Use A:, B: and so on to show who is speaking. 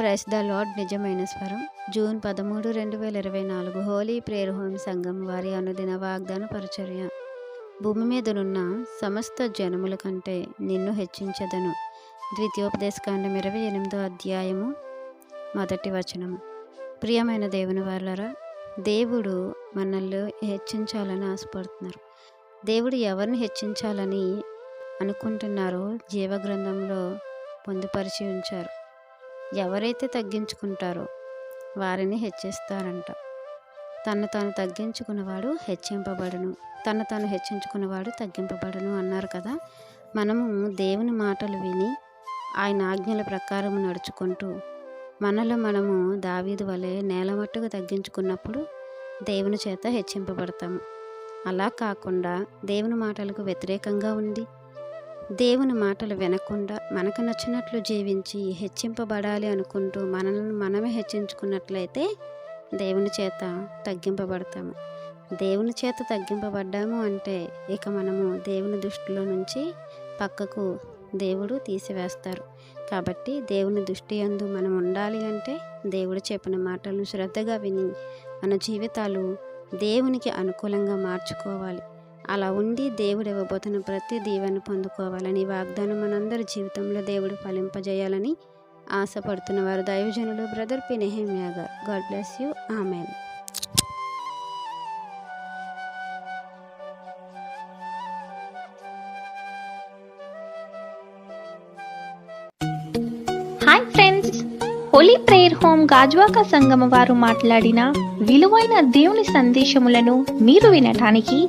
A: Price the lord నిజమైన స్వరం. June పదమూడు రెండు వేల ఇరవై నాలుగు హోలీ ప్రేయర్ హోమ్ సంఘం వారి అనుదిన వాగ్దాన పరిచర్య. భూమి మీదనున్న సమస్త జనముల కంటే నిన్ను హెచ్చించదను. ద్వితీయోపదేశకాండం ఇరవై ఎనిమిదో అధ్యాయము మొదటి వచనము. ప్రియమైన దేవుని వాళ్ళరా దేవుడు మనల్ని హెచ్చించాలని ఆశపడుతున్నారు. దేవుడు ఎవరిని హెచ్చించాలని అనుకుంటున్నారో జీవగ్రంథంలో పొందుపరిచి ఉంచారు. ఎవరైతే తగ్గించుకుంటారో వారిని హెచ్చిస్తారంట. తను తాను తగ్గించుకున్నవాడు హెచ్చింపబడును. తను తాను హెచ్చించుకున్నవాడు తగ్గింపబడును అన్నారు కదా. మనము దేవుని మాటలు విని ఆయన ఆజ్ఞల ప్రకారం నడుచుకుంటూ మనలో మనము దావీదు వలె నేలమట్టుగా తగ్గించుకున్నప్పుడు దేవుని చేత హెచ్చింపబడతాము. అలా కాకుండా దేవుని మాటలకు వ్యతిరేకంగా ఉండి దేవుని మాటలు వినకుండా మనకు నచ్చినట్లు జీవించి హెచ్చింపబడాలి అనుకుంటూ మనల్ని మనమే హెచ్చించుకున్నట్లయితే దేవుని చేత తగ్గింపబడతాము. దేవుని చేత తగ్గింపబడ్డాము అంటే ఇక మనము దేవుని దృష్టిలో నుంచి పక్కకు దేవుడు తీసివేస్తారు. కాబట్టి దేవుని దృష్టి యందు మనం ఉండాలి అంటే దేవుడు చెప్పిన మాటలను శ్రద్ధగా విని మన జీవితాలు దేవునికి అనుకూలంగా మార్చుకోవాలి. అలా ఉండి దేవుడు ఇవ్వబోతున్న ప్రతి దీవెన పొందుకోవాలని వాగ్దానం మనందరి జీవితంలో దేవుడు ఫలింపజేయాలని ఆశపడుతున్న వారు దైవజనులు బ్రదర్ పి. గారు. God bless you. Amen.
B: Hi friends holy prayer home Gajuwaka సంగమ వారు మాట్లాడిన విలువైన దేవుని సందేశములను మీరు వినటానికి